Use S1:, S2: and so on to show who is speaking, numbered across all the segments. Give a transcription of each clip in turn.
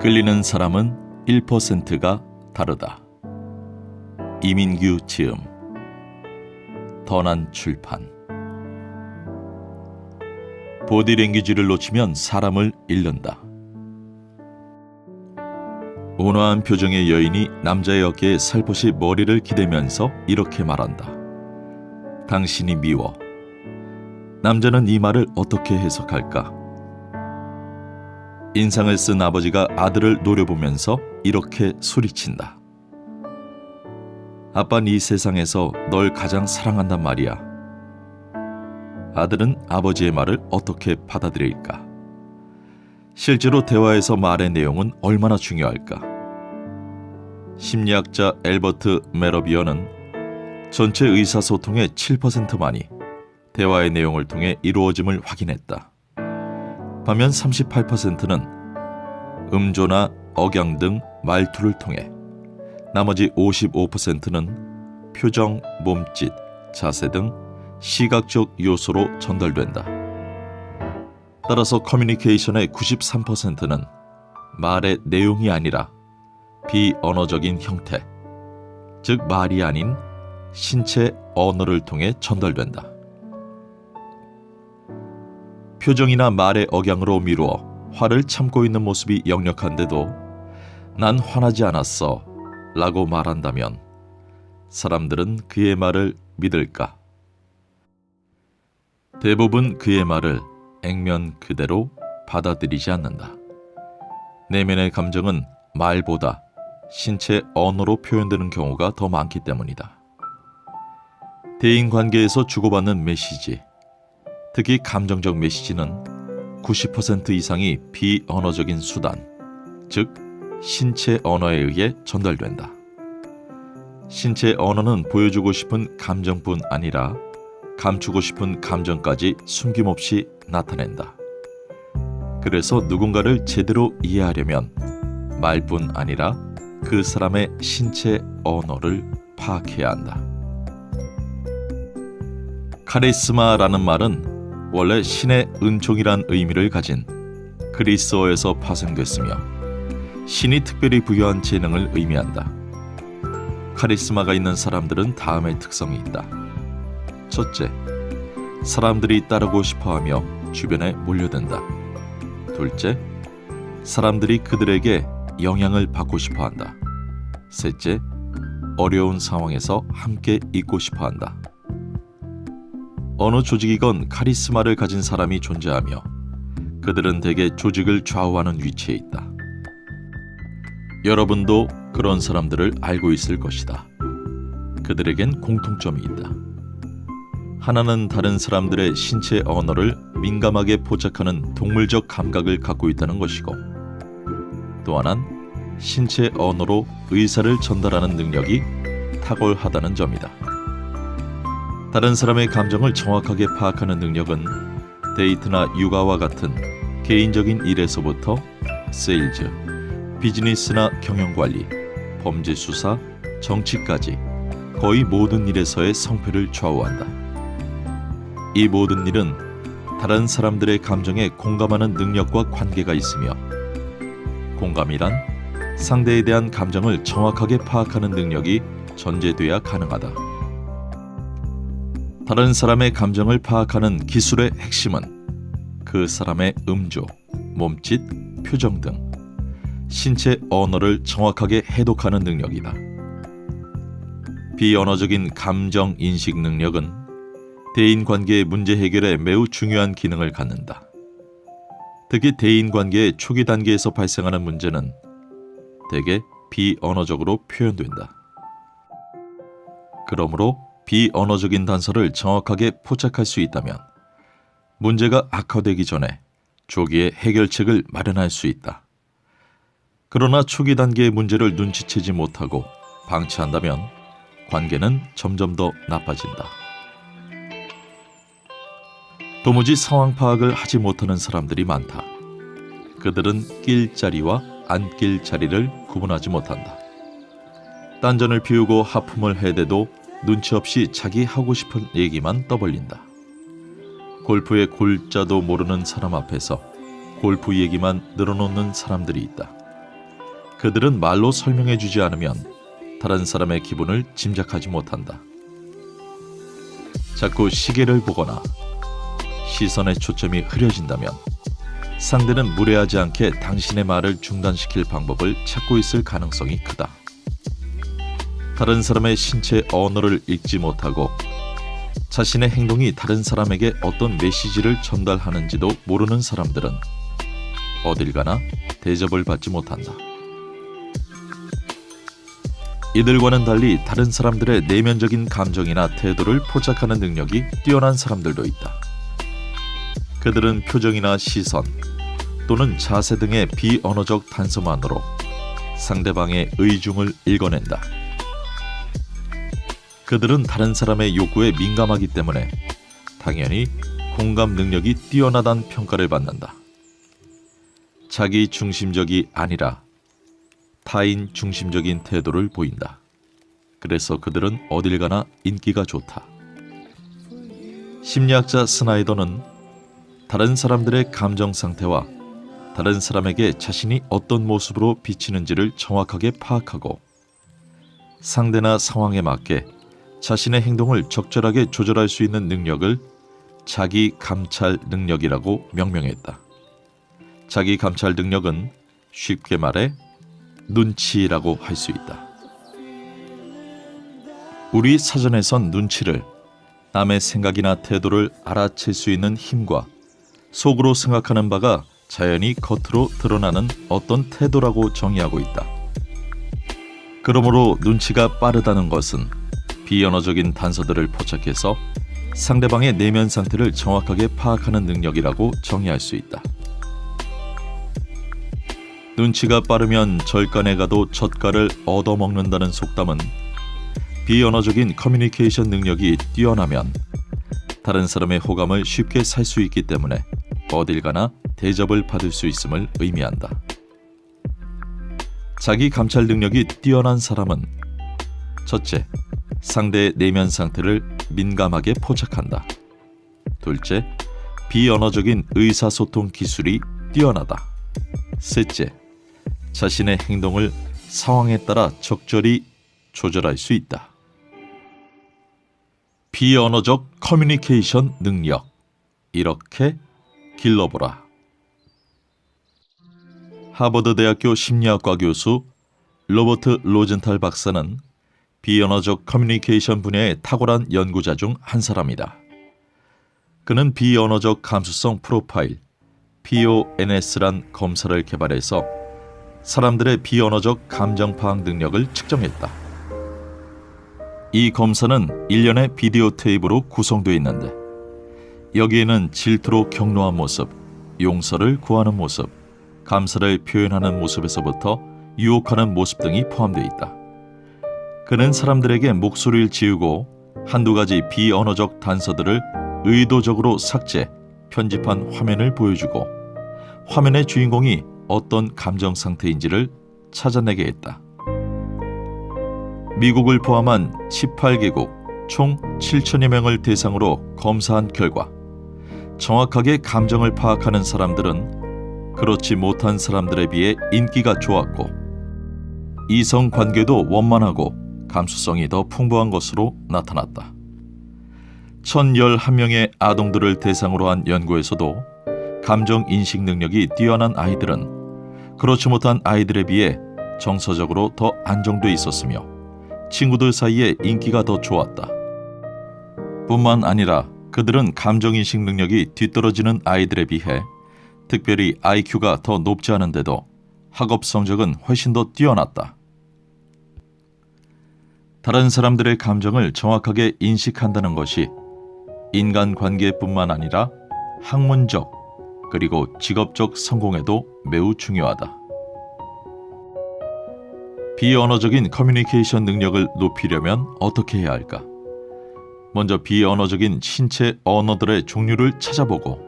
S1: 끌리는 사람은 1%가 다르다. 이민규 지음 더난 출판 보디랭귀지를 놓치면 사람을 잃는다. 온화한 표정의 여인이 남자의 어깨에 살포시 머리를 기대면서 이렇게 말한다. 당신이 미워. 남자는 이 말을 어떻게 해석할까? 인상을 쓴 아버지가 아들을 노려보면서 이렇게 소리친다. 아빠는 이 세상에서 널 가장 사랑한단 말이야. 아들은 아버지의 말을 어떻게 받아들일까? 실제로 대화에서 말의 내용은 얼마나 중요할까? 심리학자 엘버트 메러비어는 전체 의사소통의 7%만이 대화의 내용을 통해 이루어짐을 확인했다. 반면 38%는 음조나 억양 등 말투를 통해 나머지 55%는 표정, 몸짓, 자세 등 시각적 요소로 전달된다. 따라서 커뮤니케이션의 93%는 말의 내용이 아니라 비언어적인 형태, 즉 말이 아닌 신체 언어를 통해 전달된다. 표정이나 말의 억양으로 미루어 화를 참고 있는 모습이 역력한데도 난 화나지 않았어 라고 말한다면 사람들은 그의 말을 믿을까? 대부분 그의 말을 액면 그대로 받아들이지 않는다. 내면의 감정은 말보다 신체 언어로 표현되는 경우가 더 많기 때문이다. 대인 관계에서 주고받는 메시지, 특히 감정적 메시지는 90% 이상이 비언어적인 수단, 즉 신체 언어에 의해 전달된다. 신체 언어는 보여주고 싶은 감정뿐 아니라 감추고 싶은 감정까지 숨김없이 나타낸다. 그래서 누군가를 제대로 이해하려면 말뿐 아니라 그 사람의 신체 언어를 파악해야 한다. 카리스마라는 말은 원래 신의 은총이란 의미를 가진 그리스어에서 파생됐으며 신이 특별히 부여한 재능을 의미한다. 카리스마가 있는 사람들은 다음의 특성이 있다. 첫째, 사람들이 따르고 싶어 하며 주변에 몰려든다. 둘째, 사람들이 그들에게 영향을 받고 싶어 한다. 셋째, 어려운 상황에서 함께 있고 싶어 한다. 어느 조직이건 카리스마를 가진 사람이 존재하며 그들은 대개 조직을 좌우하는 위치에 있다. 여러분도 그런 사람들을 알고 있을 것이다. 그들에겐 공통점이 있다. 하나는 다른 사람들의 신체 언어를 민감하게 포착하는 동물적 감각을 갖고 있다는 것이고, 또 하나는 신체 언어로 의사를 전달하는 능력이 탁월하다는 점이다. 다른 사람의 감정을 정확하게 파악하는 능력은 데이트나 육아와 같은 개인적인 일에서부터 세일즈, 비즈니스나 경영관리, 범죄 수사, 정치까지 거의 모든 일에서의 성패를 좌우한다. 이 모든 일은 다른 사람들의 감정에 공감하는 능력과 관계가 있으며 공감이란 상대에 대한 감정을 정확하게 파악하는 능력이 전제돼야 가능하다. 다른 사람의 감정을 파악하는 기술의 핵심은 그 사람의 음조, 몸짓, 표정 등 신체 언어를 정확하게 해독하는 능력이다. 비언어적인 감정 인식 능력은 대인 관계의 문제 해결에 매우 중요한 기능을 갖는다. 특히 대인 관계의 초기 단계에서 발생하는 문제는 대개 비언어적으로 표현된다. 그러므로 비언어적인 단서를 정확하게 포착할 수 있다면 문제가 악화되기 전에 조기에 해결책을 마련할 수 있다. 그러나 초기 단계의 문제를 눈치채지 못하고 방치한다면 관계는 점점 더 나빠진다. 도무지 상황 파악을 하지 못하는 사람들이 많다. 그들은 낄 자리와 안 낄 자리를 구분하지 못한다. 딴전을 피우고 하품을 해대도 눈치 없이 자기 하고 싶은 얘기만 떠벌린다. 골프의 골자도 모르는 사람 앞에서 골프 얘기만 늘어놓는 사람들이 있다. 그들은 말로 설명해 주지 않으면 다른 사람의 기분을 짐작하지 못한다. 자꾸 시계를 보거나 시선의 초점이 흐려진다면 상대는 무례하지 않게 당신의 말을 중단시킬 방법을 찾고 있을 가능성이 크다. 다른 사람의 신체 언어를 읽지 못하고 자신의 행동이 다른 사람에게 어떤 메시지를 전달하는지도 모르는 사람들은 어딜 가나 대접을 받지 못한다. 이들과는 달리 다른 사람들의 내면적인 감정이나 태도를 포착하는 능력이 뛰어난 사람들도 있다. 그들은 표정이나 시선 또는 자세 등의 비언어적 단서만으로 상대방의 의중을 읽어낸다. 그들은 다른 사람의 요구에 민감하기 때문에 당연히 공감 능력이 뛰어나다는 평가를 받는다. 자기 중심적이 아니라 타인 중심적인 태도를 보인다. 그래서 그들은 어딜 가나 인기가 좋다. 심리학자 스나이더는 다른 사람들의 감정 상태와 다른 사람에게 자신이 어떤 모습으로 비치는지를 정확하게 파악하고 상대나 상황에 맞게 자신의 행동을 적절하게 조절할 수 있는 능력을 자기 감찰 능력이라고 명명했다. 자기 감찰 능력은 쉽게 말해 눈치라고 할 수 있다. 우리 사전에선 눈치를 남의 생각이나 태도를 알아챌 수 있는 힘과 속으로 생각하는 바가 자연히 겉으로 드러나는 어떤 태도라고 정의하고 있다. 그러므로 눈치가 빠르다는 것은 비언어적인 단서들을 포착해서 상대방의 내면 상태를 정확하게 파악하는 능력이라고 정의할 수 있다. 눈치가 빠르면 절간에 가도 젓갈을 얻어먹는다는 속담은 비언어적인 커뮤니케이션 능력이 뛰어나면 다른 사람의 호감을 쉽게 살 수 있기 때문에 어딜 가나 대접을 받을 수 있음을 의미한다. 자기 감찰 능력이 뛰어난 사람은 첫째, 상대의 내면 상태를 민감하게 포착한다. 둘째, 비언어적인 의사소통 기술이 뛰어나다. 셋째, 자신의 행동을 상황에 따라 적절히 조절할 수 있다. 비언어적 커뮤니케이션 능력. 이렇게 길러보라. 하버드 대학교 심리학과 교수 로버트 로젠탈 박사는 비언어적 커뮤니케이션 분야의 탁월한 연구자 중 한 사람이다. 그는 비언어적 감수성 프로파일 PONS란 검사를 개발해서 사람들의 비언어적 감정 파악 능력을 측정했다. 이 검사는 일련의 비디오 테이프로 구성되어 있는데 여기에는 질투로 격노한 모습, 용서를 구하는 모습, 감사를 표현하는 모습에서부터 유혹하는 모습 등이 포함되어 있다. 그는 사람들에게 목소리를 지우고 한두 가지 비언어적 단서들을 의도적으로 삭제, 편집한 화면을 보여주고 화면의 주인공이 어떤 감정 상태인지를 찾아내게 했다. 미국을 포함한 18개국 총 7천여 명을 대상으로 검사한 결과 정확하게 감정을 파악하는 사람들은 그렇지 못한 사람들에 비해 인기가 좋았고 이성 관계도 원만하고 감수성이 더 풍부한 것으로 나타났다. 1011명의 아동들을 대상으로 한 연구에서도 감정 인식 능력이 뛰어난 아이들은 그렇지 못한 아이들에 비해 정서적으로 더 안정돼 있었으며 친구들 사이에 인기가 더 좋았다. 뿐만 아니라 그들은 감정 인식 능력이 뒤떨어지는 아이들에 비해 특별히 IQ가 더 높지 않은데도 학업 성적은 훨씬 더 뛰어났다. 다른 사람들의 감정을 정확하게 인식한다는 것이 인간 관계뿐만 아니라 학문적 그리고 직업적 성공에도 매우 중요하다. 비언어적인 커뮤니케이션 능력을 높이려면 어떻게 해야 할까? 먼저 비언어적인 신체 언어들의 종류를 찾아보고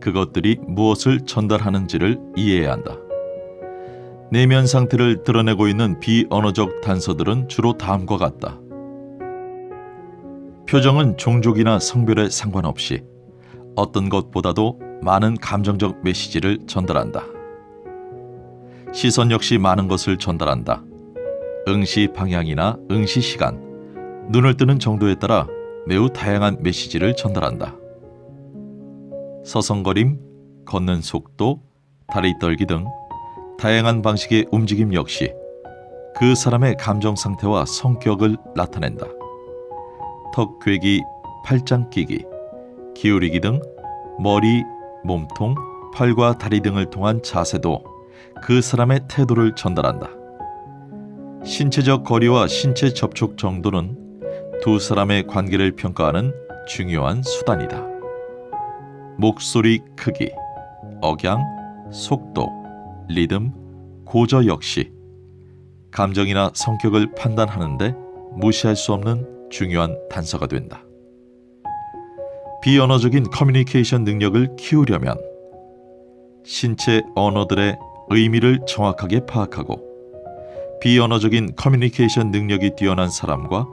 S1: 그것들이 무엇을 전달하는지를 이해해야 한다. 내면 상태를 드러내고 있는 비언어적 단서들은 주로 다음과 같다. 표정은 종족이나 성별에 상관없이 어떤 것보다도 많은 감정적 메시지를 전달한다. 시선 역시 많은 것을 전달한다. 응시 방향이나 응시 시간, 눈을 뜨는 정도에 따라 매우 다양한 메시지를 전달한다. 서성거림, 걷는 속도, 다리 떨기 등 다양한 방식의 움직임 역시 그 사람의 감정 상태와 성격을 나타낸다. 턱 괴기, 팔짱 끼기, 기울이기 등 머리, 몸통, 팔과 다리 등을 통한 자세도 그 사람의 태도를 전달한다. 신체적 거리와 신체 접촉 정도는 두 사람의 관계를 평가하는 중요한 수단이다. 목소리 크기, 억양, 속도, 리듬, 고저 역시 감정이나 성격을 판단하는데 무시할 수 없는 중요한 단서가 된다. 비언어적인 커뮤니케이션 능력을 키우려면 신체 언어들의 의미를 정확하게 파악하고 비언어적인 커뮤니케이션 능력이 뛰어난 사람과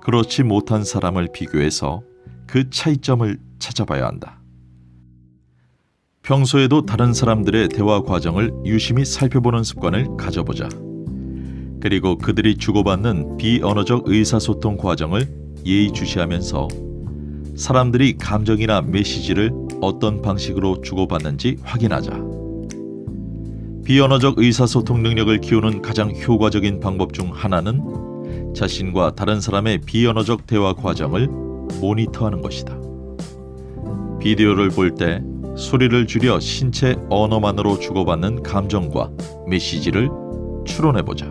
S1: 그렇지 못한 사람을 비교해서 그 차이점을 찾아봐야 한다. 평소에도 다른 사람들의 대화 과정을 유심히 살펴보는 습관을 가져보자. 그리고 그들이 주고받는 비언어적 의사소통 과정을 예의주시하면서 사람들이 감정이나 메시지를 어떤 방식으로 주고받는지 확인하자. 비언어적 의사소통 능력을 키우는 가장 효과적인 방법 중 하나는 자신과 다른 사람의 비언어적 대화 과정을 모니터하는 것이다. 비디오를 볼때 소리를 줄여 신체 언어만으로 주고받는 감정과 메시지를 추론해보자.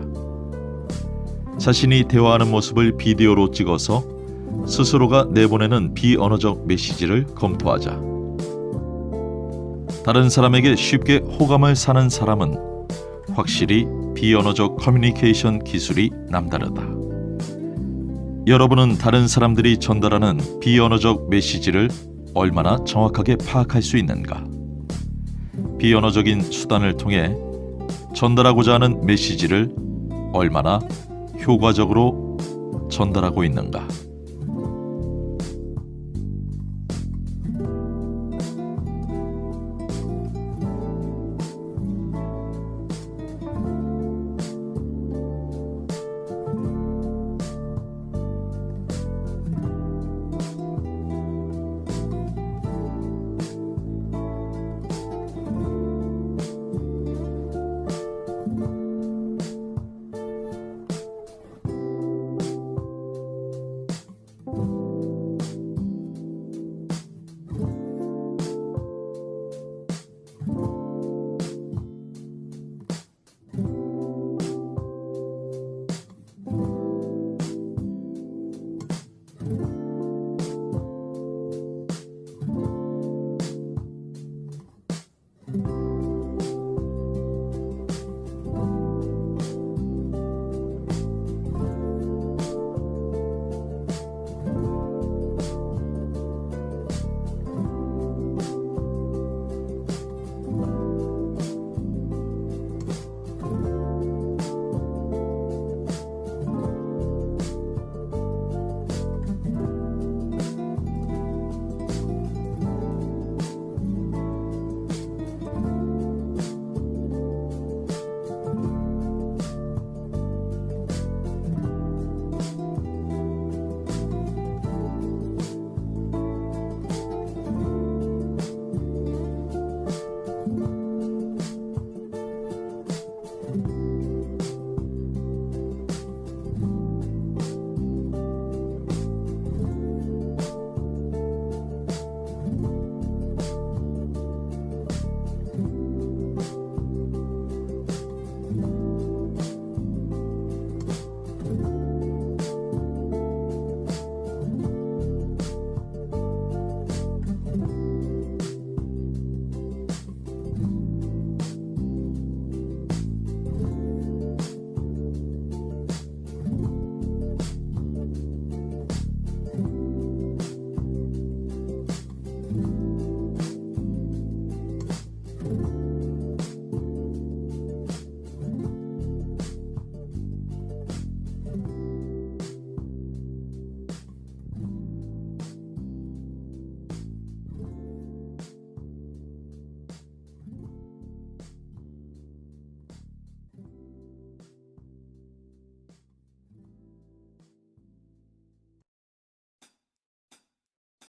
S1: 자신이 대화하는 모습을 비디오로 찍어서 스스로가 내보내는 비언어적 메시지를 검토하자. 다른 사람에게 쉽게 호감을 사는 사람은 확실히 비언어적 커뮤니케이션 기술이 남다르다. 여러분은 다른 사람들이 전달하는 비언어적 메시지를 얼마나 정확하게 파악할 수 있는가? 비언어적인 수단을 통해 전달하고자 하는 메시지를 얼마나 효과적으로 전달하고 있는가?